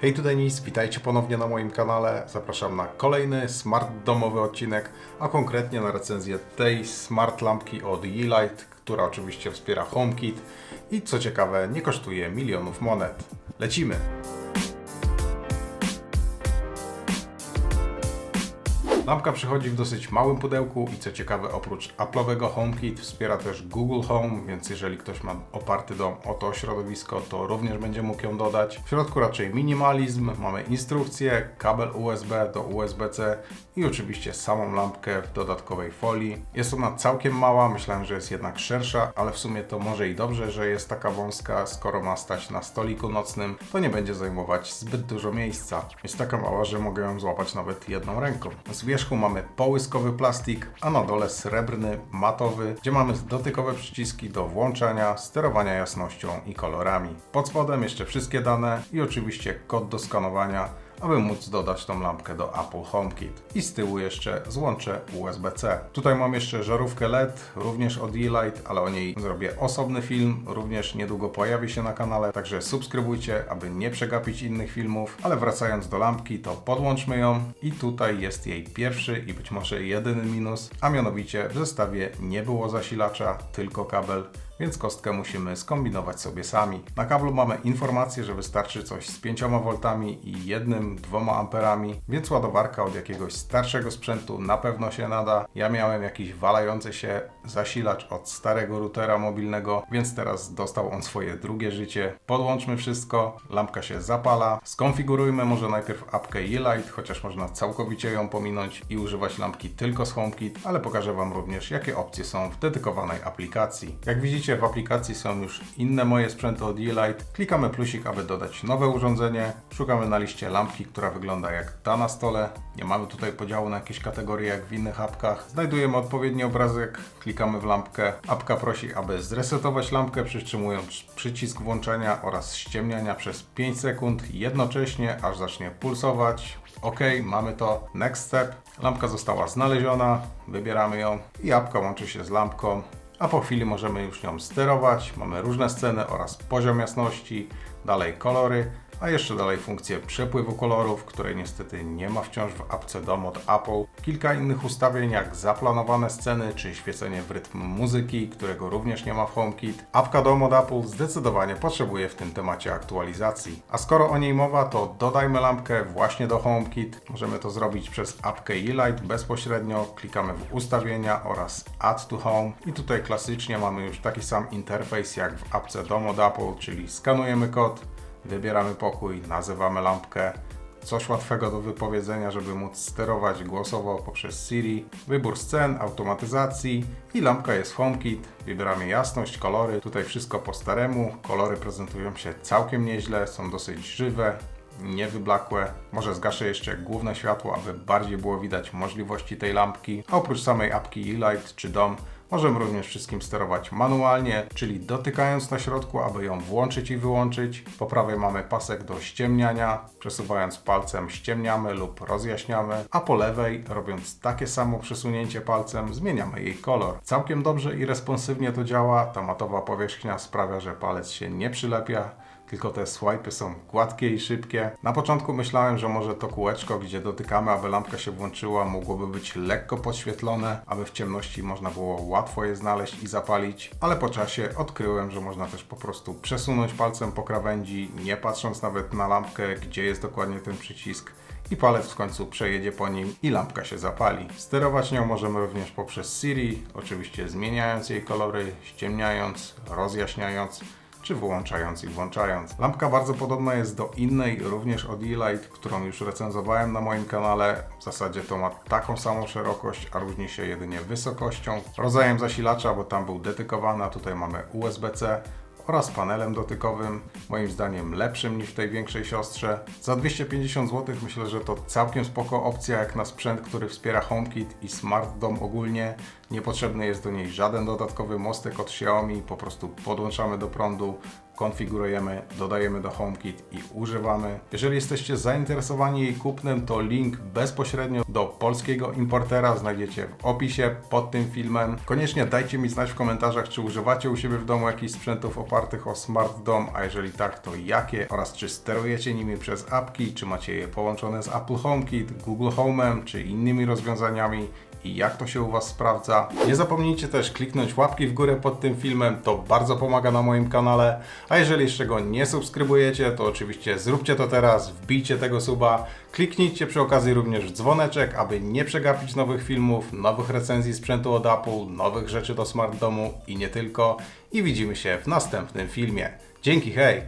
Hej, tutaj Nis, witajcie ponownie na moim kanale. Zapraszam na kolejny smart domowy odcinek, a konkretnie na recenzję tej smart lampki od Yeelight, która oczywiście wspiera HomeKit i co ciekawe nie kosztuje milionów monet. Lecimy! Lampka przychodzi w dosyć małym pudełku i co ciekawe oprócz Apple'owego HomeKit wspiera też Google Home, więc jeżeli ktoś ma oparty dom o to środowisko, to również będzie mógł ją dodać. W środku raczej minimalizm, mamy instrukcję, kabel USB do USB-C i oczywiście samą lampkę w dodatkowej folii. Jest ona całkiem mała, myślałem, że jest jednak szersza, ale w sumie to może i dobrze, że jest taka wąska, skoro ma stać na stoliku nocnym, to nie będzie zajmować zbyt dużo miejsca. Jest taka mała, że mogę ją złapać nawet jedną ręką. Wierzchu mamy połyskowy plastik, a na dole srebrny, matowy, gdzie mamy dotykowe przyciski do włączania, sterowania jasnością i kolorami. Pod spodem jeszcze wszystkie dane i oczywiście kod do skanowania, aby móc dodać tą lampkę do Apple HomeKit. I z tyłu jeszcze złącze USB-C. Tutaj mam jeszcze żarówkę LED, również od Yeelight, ale o niej zrobię osobny film, również niedługo pojawi się na kanale, także subskrybujcie, aby nie przegapić innych filmów. Ale wracając do lampki, to podłączmy ją i tutaj jest jej pierwszy i być może jedyny minus, a mianowicie w zestawie nie było zasilacza, tylko kabel więc kostkę musimy skombinować sobie sami. Na kablu mamy informację, że wystarczy coś z 5 V i jednym, dwoma amperami, więc ładowarka od jakiegoś starszego sprzętu na pewno się nada. Ja miałem jakiś walający się zasilacz od starego routera mobilnego, więc teraz dostał on swoje drugie życie. Podłączmy wszystko, lampka się zapala. Skonfigurujmy może najpierw apkę Yeelight, chociaż można całkowicie ją pominąć i używać lampki tylko z HomeKit, ale pokażę Wam również jakie opcje są w dedykowanej aplikacji. Jak widzicie w aplikacji są już inne moje sprzęty od Yeelight. Klikamy plusik, aby dodać nowe urządzenie. Szukamy na liście lampki, która wygląda jak ta na stole. Nie mamy tutaj podziału na jakieś kategorie jak w innych apkach. Znajdujemy odpowiedni obrazek, klikamy w lampkę. Apka prosi, aby zresetować lampkę przytrzymując przycisk włączenia oraz ściemniania przez 5 sekund jednocześnie, aż zacznie pulsować. OK, mamy to. Next step. Lampka została znaleziona, wybieramy ją i apka łączy się z lampką a po chwili możemy już nią sterować. Mamy różne sceny oraz poziom jasności, dalej kolory, a jeszcze dalej funkcję przepływu kolorów, której niestety nie ma wciąż w apce DOM od Apple. Kilka innych ustawień jak zaplanowane sceny czy świecenie w rytm muzyki, którego również nie ma w HomeKit. Apka DOM od Apple zdecydowanie potrzebuje w tym temacie aktualizacji. A skoro o niej mowa, to dodajmy lampkę właśnie do HomeKit. Możemy to zrobić przez apkę Yeelight bezpośrednio. Klikamy w ustawienia oraz Add to Home i tutaj klasycznie mamy już taki sam interfejs jak w apce DOM od Apple, czyli skanujemy kod, Wybieramy pokój, nazywamy lampkę. Coś łatwego do wypowiedzenia, żeby móc sterować głosowo poprzez Siri. Wybór scen, automatyzacji i lampka jest HomeKit. Wybieramy jasność, kolory. Tutaj wszystko po staremu. Kolory prezentują się całkiem nieźle, są dosyć żywe, niewyblakłe. Może zgaszę jeszcze główne światło, aby bardziej było widać możliwości tej lampki. Oprócz samej apki Light czy DOM Możemy również wszystkim sterować manualnie, czyli dotykając na środku, aby ją włączyć i wyłączyć. Po prawej mamy pasek do ściemniania. Przesuwając palcem ściemniamy lub rozjaśniamy, a po lewej, robiąc takie samo przesunięcie palcem, zmieniamy jej kolor. Całkiem dobrze i responsywnie to działa. Ta matowa powierzchnia sprawia, że palec się nie przylepia tylko te swipy są gładkie i szybkie. Na początku myślałem, że może to kółeczko, gdzie dotykamy, aby lampka się włączyła, mogłoby być lekko podświetlone, aby w ciemności można było łatwo je znaleźć i zapalić, ale po czasie odkryłem, że można też po prostu przesunąć palcem po krawędzi, nie patrząc nawet na lampkę, gdzie jest dokładnie ten przycisk i palec w końcu przejedzie po nim i lampka się zapali. Sterować nią możemy również poprzez Siri, oczywiście zmieniając jej kolory, ściemniając, rozjaśniając, czy wyłączając i włączając. Lampka bardzo podobna jest do innej, również od Yeelight, którą już recenzowałem na moim kanale. W zasadzie to ma taką samą szerokość, a różni się jedynie wysokością, rodzajem zasilacza, bo tam był dedykowany, a tutaj mamy USB-C oraz panelem dotykowym, moim zdaniem lepszym niż w tej większej siostrze. Za 250 zł myślę, że to całkiem spoko opcja jak na sprzęt, który wspiera HomeKit i Smart Dom ogólnie. Niepotrzebny jest do niej żaden dodatkowy mostek od Xiaomi, po prostu podłączamy do prądu, konfigurujemy, dodajemy do HomeKit i używamy. Jeżeli jesteście zainteresowani jej kupnem, to link bezpośrednio do polskiego importera znajdziecie w opisie pod tym filmem. Koniecznie dajcie mi znać w komentarzach, czy używacie u siebie w domu jakichś sprzętów opartych o Smart Dom, a jeżeli tak, to jakie oraz czy sterujecie nimi przez apki, czy macie je połączone z Apple HomeKit, Google Home'em, czy innymi rozwiązaniami i jak to się u Was sprawdza. Nie zapomnijcie też kliknąć łapki w górę pod tym filmem, to bardzo pomaga na moim kanale. A jeżeli jeszcze go nie subskrybujecie, to oczywiście zróbcie to teraz, wbijcie tego suba, kliknijcie przy okazji również w dzwoneczek, aby nie przegapić nowych filmów, nowych recenzji sprzętu od Apple, nowych rzeczy do smart domu i nie tylko. I widzimy się w następnym filmie. Dzięki, hej!